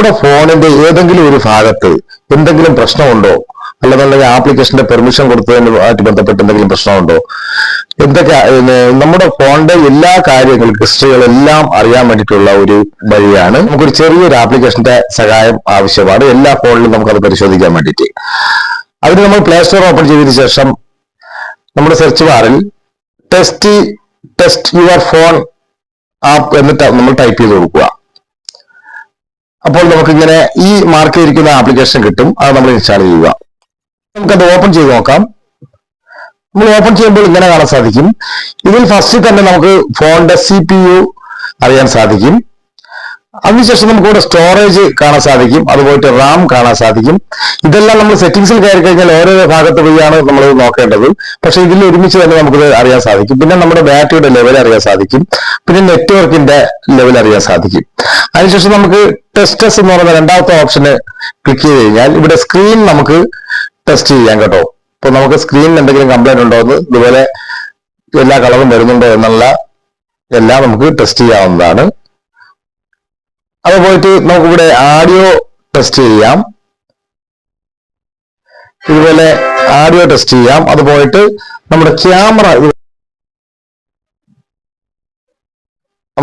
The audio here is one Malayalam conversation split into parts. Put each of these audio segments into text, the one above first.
നമ്മുടെ ഫോണിന്റെ ഏതെങ്കിലും ഒരു ഭാഗത്ത് എന്തെങ്കിലും പ്രശ്നമുണ്ടോ? അല്ലെന്നുണ്ടെങ്കിൽ ആപ്ലിക്കേഷന്റെ പെർമിഷൻ കൊടുത്തതുമായിട്ട് ബന്ധപ്പെട്ട് എന്തെങ്കിലും പ്രശ്നമുണ്ടോ? എന്തൊക്കെ നമ്മുടെ ഫോണിന്റെ എല്ലാ കാര്യങ്ങളും ഹിസ്റ്ററികളെല്ലാം അറിയാൻ വേണ്ടിയിട്ടുള്ള ഒരു വഴിയാണ് നമുക്കൊരു ചെറിയൊരു ആപ്ലിക്കേഷന്റെ സഹായം ആവശ്യമാണ്. എല്ലാ ഫോണിലും നമുക്കത് പരിശോധിക്കാൻ വേണ്ടിയിട്ട്. അതിന് നമ്മൾ പ്ലേ സ്റ്റോർ ഓപ്പൺ ചെയ്തതിനു ശേഷം നമ്മുടെ സെർച്ച് ബാറിൽ test test your phone app എന്നിട്ട് നമ്മൾ ടൈപ്പ് ചെയ്ത് കൊടുക്കുക. അപ്പോൾ നമുക്ക് ഇങ്ങനെ ഈ മാർക്ക് ചെയ്തിരിക്കുന്ന ആപ്ലിക്കേഷൻ കിട്ടും. അത് നമ്മൾ ഇൻസ്റ്റാൾ ചെയ്യുക. നമുക്കത് ഓപ്പൺ ചെയ്ത് നോക്കാം. നമ്മൾ ഓപ്പൺ ചെയ്യുമ്പോൾ ഇങ്ങനെ കാണാൻ സാധിക്കും. ഇതിൽ ഫസ്റ്റ് തന്നെ നമുക്ക് ഫോണിന്റെ സി പി യു അറിയാൻ സാധിക്കും. അതിനുശേഷം നമുക്ക് ഇവിടെ സ്റ്റോറേജ് കാണാൻ സാധിക്കും. അതുപോലെ റാം കാണാൻ സാധിക്കും. ഇതെല്ലാം നമ്മൾ സെറ്റിംഗ്സിൽ കയറി കഴിഞ്ഞാൽ ഓരോ ഭാഗത്ത് വഴിയാണ് നമ്മൾ നോക്കേണ്ടത്. പക്ഷെ ഇതിൽ ഒരുമിച്ച് തന്നെ നമുക്കിത് അറിയാൻ സാധിക്കും. പിന്നെ നമ്മുടെ ബാറ്ററിയുടെ ലെവൽ അറിയാൻ സാധിക്കും. പിന്നെ നെറ്റ്വർക്കിന്റെ ലെവൽ അറിയാൻ സാധിക്കും. അതിനുശേഷം നമുക്ക് ടെസ്റ്റസ് എന്ന് പറയുന്ന രണ്ടാമത്തെ ഓപ്ഷന് ക്ലിക്ക് ചെയ്ത് കഴിഞ്ഞാൽ ഇവിടെ സ്ക്രീൻ നമുക്ക് ടെസ്റ്റ് ചെയ്യാം കേട്ടോ. ഇപ്പൊ നമുക്ക് സ്ക്രീനിൽ എന്തെങ്കിലും കംപ്ലൈന്റ് ഉണ്ടോ എന്ന് ഇതുപോലെ എല്ലാ കളറും വരുന്നുണ്ടോ എന്നുള്ള എല്ലാം നമുക്ക് ടെസ്റ്റ് ചെയ്യാവുന്നതാണ്. അത് പോയിട്ട് നമുക്കിവിടെ ആഡിയോ ടെസ്റ്റ് ചെയ്യാം. ഇതുപോലെ ആഡിയോ ടെസ്റ്റ് ചെയ്യാം. അത് പോയിട്ട് നമ്മുടെ ക്യാമറ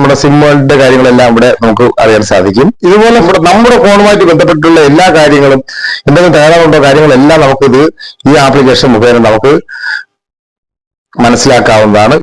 നമ്മുടെ സിമ്മുകളുടെ കാര്യങ്ങളെല്ലാം ഇവിടെ നമുക്ക് അറിയാൻ സാധിക്കും. ഇതുപോലെ നമ്മുടെ നമ്മുടെ ഫോണുമായിട്ട് ബന്ധപ്പെട്ടുള്ള എല്ലാ കാര്യങ്ങളും എന്തെങ്കിലും തകരാറുണ്ടോ കാര്യങ്ങളെല്ലാം നമുക്കിത് ഈ ആപ്ലിക്കേഷൻ മുഖേന നമുക്ക് മനസ്സിലാക്കാവുന്നതാണ്.